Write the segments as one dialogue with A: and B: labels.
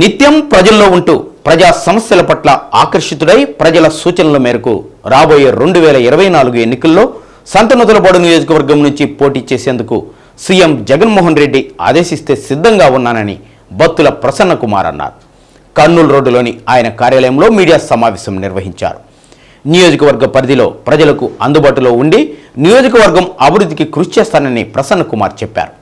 A: నిత్యం ప్రజల్లో ఉంటూ ప్రజా సమస్యల పట్ల ఆకర్షితుడై ప్రజల సూచనల మేరకు రాబోయే రెండు వేల ఇరవై నాలుగు ఎన్నికల్లో సంతనూతలపాడు నియోజకవర్గం నుంచి పోటీ చేసేందుకు సీఎం జగన్మోహన్ రెడ్డి ఆదేశిస్తే సిద్ధంగా ఉన్నానని బత్తుల ప్రసన్న కుమార్ అన్నారు. కర్నూలు రోడ్డులోని ఆయన కార్యాలయంలో మీడియా సమావేశం నిర్వహించారు. నియోజకవర్గ పరిధిలో ప్రజలకు అందుబాటులో ఉండి నియోజకవర్గం అభివృద్ధికి కృషి చేస్తానని ప్రసన్న కుమార్ చెప్పారు.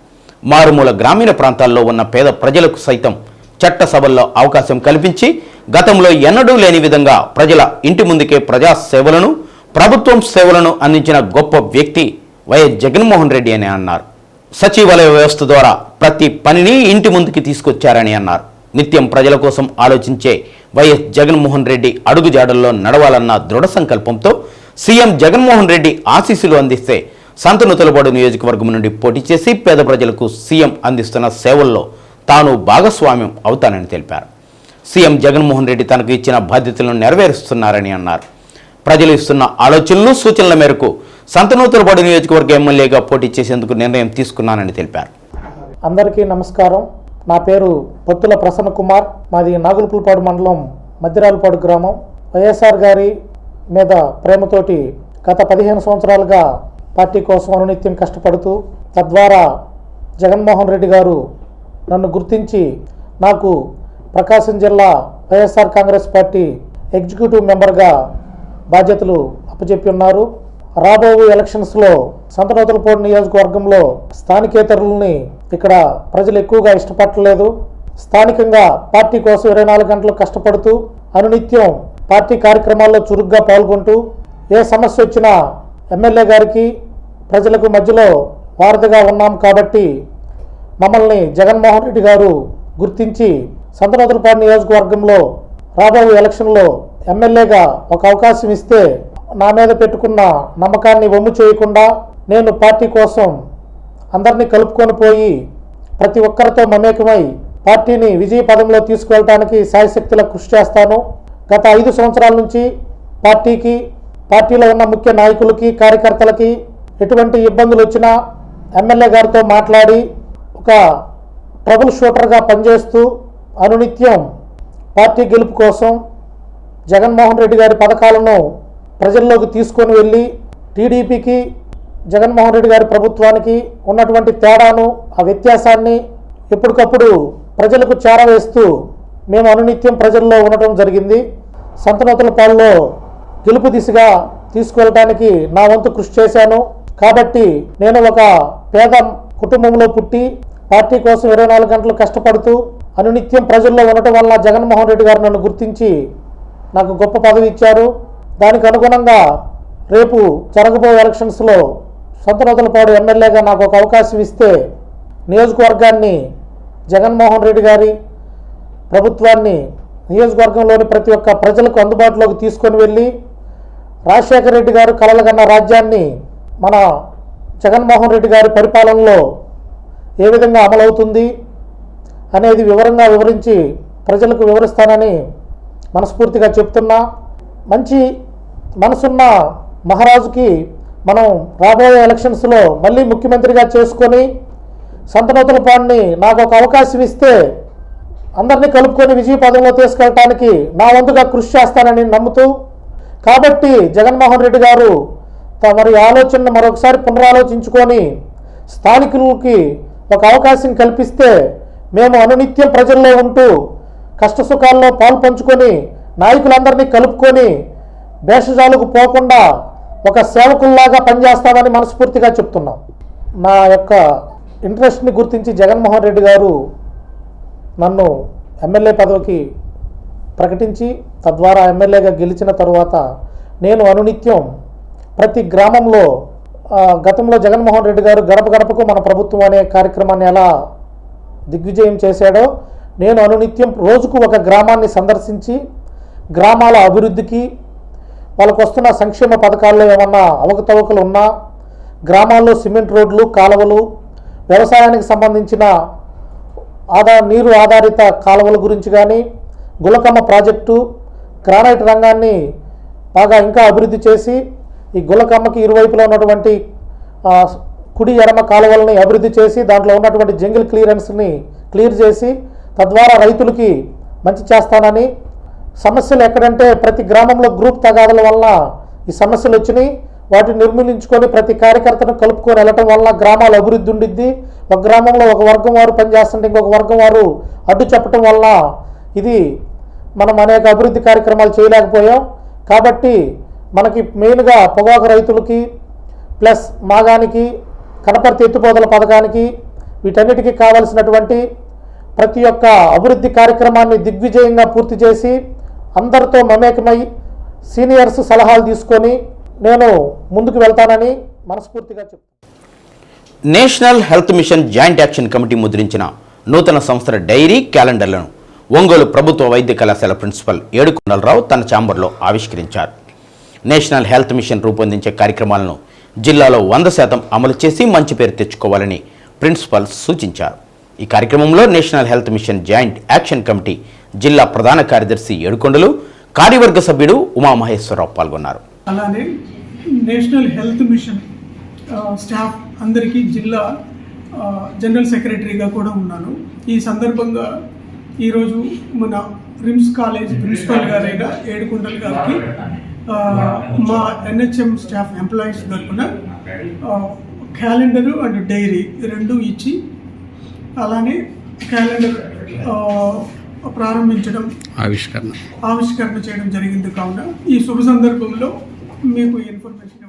A: మారుమూల గ్రామీణ ప్రాంతాల్లో ఉన్న పేద ప్రజలకు సైతం చట్టసభల్లో అవకాశం కల్పించి గతంలో ఎన్నడూ లేని విధంగా ప్రజల ఇంటి ముందుకే ప్రజా సేవలను ప్రభుత్వం సేవలను అందించిన గొప్ప వ్యక్తి వైఎస్ జగన్మోహన్ రెడ్డి అని అన్నారు. సచివాలయ వ్యవస్థ ద్వారా ప్రతి పనిని ఇంటి ముందుకి తీసుకొచ్చారని అన్నారు. నిత్యం ప్రజల కోసం ఆలోచించే వైఎస్ జగన్మోహన్ రెడ్డి అడుగుజాడల్లో నడవాలన్న దృఢ సంకల్పంతో సీఎం జగన్మోహన్ రెడ్డి ఆశీస్సులు అందిస్తే సంతనుతలపాడు నియోజకవర్గం నుండి పోటీ చేసి పేద ప్రజలకు సీఎం అందిస్తున్న సేవల్లో తాను భాగస్వామ్యం అవుతానని తెలిపారు. సీఎం జగన్మోహన్ రెడ్డి తనకు ఇచ్చిన బాధ్యతలను నెరవేరుస్తున్నారని అన్నారు. ప్రజలు ఇస్తున్న ఆలోచనలు సూచనల మేరకు సంతనూతలపాడు నియోజకవర్గ ఎమ్మెల్యేగా పోటీ చేసేందుకు నిర్ణయం తీసుకున్నానని తెలిపారు.
B: అందరికీ నమస్కారం. నా పేరు పొత్తుల ప్రసన్న కుమార్. మాది నాగులపులపాడు మండలం మధ్యరాలపాడు గ్రామం. వైఎస్ఆర్ గారి మీద ప్రేమతోటి గత పదిహేను సంవత్సరాలుగా పార్టీ కోసం అనునిత్యం కష్టపడుతూ తద్వారా జగన్మోహన్ రెడ్డి గారు నన్ను గుర్తించి నాకు ప్రకాశం జిల్లా వైఎస్ఆర్ కాంగ్రెస్ పార్టీ ఎగ్జిక్యూటివ్ మెంబర్గా బాధ్యతలు అప్పచెప్పి ఉన్నారు. రాబో ఎలక్షన్స్లో సంతనూతలపూడి నియోజకవర్గంలో స్థానికేతరులని ఇక్కడ ప్రజలు ఎక్కువగా ఇష్టపడలేదు స్థానికంగా పార్టీ కోసం ఇరవై నాలుగు గంటలు కష్టపడుతూ అనునిత్యం పార్టీ కార్యక్రమాల్లో చురుగ్గా పాల్గొంటూ ఏ సమస్య వచ్చినా ఎమ్మెల్యే గారికి ప్రజలకు మధ్యలో వారధిగా ఉన్నాం కాబట్టి మమ్మల్ని జగన్మోహన్ రెడ్డి గారు గుర్తించి సంతనూతలపాడు నియోజకవర్గంలో రాబోయే ఎలక్షన్లో ఎమ్మెల్యేగా ఒక అవకాశం ఇస్తే నా మీద పెట్టుకున్న నమ్మకాన్ని వమ్ము చేయకుండా నేను పార్టీ కోసం అందరినీ కలుపుకొని పోయి ప్రతి ఒక్కరితో మమేకమై పార్టీని విజయ పదంలో తీసుకువెళ్ళడానికి సాయశక్తుల కృషి చేస్తాను. గత ఐదు సంవత్సరాల నుంచి పార్టీకి పార్టీలో ఉన్న ముఖ్య నాయకులకి కార్యకర్తలకి ఎటువంటి ఇబ్బందులు వచ్చినా ఎమ్మెల్యే గారితో మాట్లాడి ఒక ట్రబుల్ షూటర్గా పనిచేస్తూ అనునిత్యం పార్టీ గెలుపు కోసం జగన్మోహన్ రెడ్డి గారి పథకాలను ప్రజల్లోకి తీసుకొని వెళ్ళి టీడీపీకి జగన్మోహన్ రెడ్డి గారి ప్రభుత్వానికి ఉన్నటువంటి తేడాను ఆ వ్యత్యాసాన్ని ఎప్పటికప్పుడు ప్రజలకు చేరవేస్తూ మేము అనునిత్యం ప్రజల్లో ఉండటం జరిగింది. సంతనూతలపాడులో గెలుపు దిశగా తీసుకువెళ్ళటానికి నా వంతు కృషి చేశాను. కాబట్టి నేను ఒక పేద కుటుంబంలో పుట్టి పార్టీ కోసం ఇరవై నాలుగు గంటలు కష్టపడుతూ అనునిత్యం ప్రజల్లో ఉండటం వల్ల జగన్మోహన్ రెడ్డి గారు నన్ను గుర్తించి నాకు గొప్ప పదవి ఇచ్చారు. దానికి అనుగుణంగా రేపు జరగబోయే ఎలక్షన్స్లో సొంతనూతలపాడు ఎమ్మెల్యేగా నాకు ఒక అవకాశం ఇస్తే నియోజకవర్గాన్ని జగన్మోహన్ రెడ్డి గారి ప్రభుత్వాన్ని నియోజకవర్గంలోని ప్రతి ఒక్క ప్రజలకు అందుబాటులోకి తీసుకొని వెళ్ళి రాజశేఖర రెడ్డి గారు కలలుగన్న రాజ్యాన్ని మన జగన్మోహన్ రెడ్డి గారి పరిపాలనలో ఏ విధంగా అమలవుతుంది అనేది వివరంగా వివరించి ప్రజలకు వివరిస్తానని మనస్ఫూర్తిగా చెప్తున్నా. మంచి మనసున్న మహారాజుకి మనం రాబోయే ఎలక్షన్స్లో మళ్ళీ ముఖ్యమంత్రిగా చేసుకొని సంతనూతలపాడిని నాకు ఒక అవకాశం ఇస్తే అందరినీ కలుపుకొని విజయ పదంలో తీసుకెళ్ళటానికి నా వంతుగా కృషి చేస్తానని నమ్ముతూ కాబట్టి జగన్మోహన్ రెడ్డి గారు తమరి ఆలోచనను మరొకసారి పునరాలోచించుకొని స్థానికులకి ఒక అవకాశం కల్పిస్తే మేము అనునిత్యం ప్రజల్లో ఉంటూ కష్టసుఖాల్లో పాలు పంచుకొని నాయకులందరినీ కలుపుకొని భేషజాలకు పోకుండా ఒక సేవకుల్లాగా పనిచేస్తామని మనస్ఫూర్తిగా చెప్తున్నాం. నా యొక్క ఇంట్రెస్ట్ని గుర్తించి జగన్మోహన్ రెడ్డి గారు నన్ను ఎమ్మెల్యే పదవికి ప్రకటించి తద్వారా ఎమ్మెల్యేగా గెలిచిన తరువాత నేను అనునిత్యం ప్రతి గ్రామంలో గతంలో జగన్మోహన్ రెడ్డి గారు గడప గడపకు మన ప్రభుత్వం అనే కార్యక్రమాన్ని ఎలా దిగ్విజయం చేశాడో నేను అనునిత్యం రోజుకు ఒక గ్రామాన్ని సందర్శించి గ్రామాల అభివృద్ధికి వాళ్ళకు వస్తున్న సంక్షేమ పథకాల్లో ఏమన్నా అవకతవకలు ఉన్నా గ్రామాల్లో సిమెంట్ రోడ్లు కాలువలు వ్యవసాయానికి సంబంధించిన ఆదా నీరు ఆధారిత కాలువల గురించి కానీ గులకమ్మ ప్రాజెక్టు గ్రానైట్ రంగాన్ని బాగా ఇంకా అభివృద్ధి చేసి ఈ గులకమ్మకి ఇరువైపులో ఉన్నటువంటి కుడి ఎడమ కాలువలని అభివృద్ధి చేసి దాంట్లో ఉన్నటువంటి జంగిల్ క్లియరెన్స్ని క్లియర్ చేసి తద్వారా రైతులకి మంచి చేస్తానని. సమస్యలు ఎక్కడంటే ప్రతి గ్రామంలో గ్రూప్ తగాదల వల్ల ఈ సమస్యలు వచ్చినాయి. వాటిని నిర్మూలించుకొని ప్రతి కార్యకర్తను కలుపుకొని వెళ్ళటం వల్ల గ్రామాలు అభివృద్ధి ఉండిద్ది. ఒక గ్రామంలో ఒక వర్గం వారు పనిచేస్తుంటే ఇంకొక వర్గం వారు అడ్డు చెప్పటం వల్ల ఇది మనం అనేక అభివృద్ధి కార్యక్రమాలు చేయలేకపోయాం. కాబట్టి మనకి మెయిన్గా పొగాకు రైతులకి ప్లస్ మాగానికి కనపర్తి ఎత్తుపోతల పథకానికి వీటన్నిటికీ కావలసినటువంటి ప్రతి ఒక్క అభివృద్ధి కార్యక్రమాన్ని దిగ్విజయంగా పూర్తి చేసి అందరితో మమేకమై సీనియర్స్ సలహాలు తీసుకొని నేను ముందుకు వెళ్తానని మనస్ఫూర్తిగా చెప్తాను
A: national health mission joint action committee ముద్రించిన నూతన సంస్థల డైరీ క్యాలెండర్లను ఒంగోలు ప్రభుత్వ వైద్య కళాశాల ప్రిన్సిపల్ ఏడుకొండలరావు తన ఛాంబర్లో ఆవిష్కరించారు. నేషనల్ హెల్త్ మిషన్ రూపొందించే కార్యక్రమాలను జిల్లాలో వంద శాతం అమలు చేసి మంచి పేరు తెచ్చుకోవాలని ప్రిన్సిపల్ సూచించారు. ఈ కార్యక్రమంలో national health mission joint action committee జిల్లా ప్రధాన కార్యదర్శి ఏడుకొండలు కార్యవర్గ సభ్యుడు ఉమామహేశ్వరరావు పాల్గొన్నారు.
C: అలానే నేషనల్ హెల్త్ మిషన్ స్టాఫ్ అందరికీ జిల్లా జనరల్ సెక్రటరీగా కూడా ఉన్నాను. ఈ సందర్భంగా ఈరోజు మన రిమ్స్ కాలేజ్ ప్రిన్సిపాల్ గారైన ఏడుకొండలు గారికి మా ఎన్హెచ్ఎం స్టాఫ్ ఎంప్లాయీస్ తరఫున క్యాలెండరు అండ్ డైరీ రెండు ఇచ్చి అలానే క్యాలెండర్ ప్రారంభించడం
D: ఆవిష్కరణ.
C: ఆవిష్కరణ చేయడం జరిగింది కావున ఈ శుభ సందర్భంలో మీకు ఇన్ఫర్మేషన్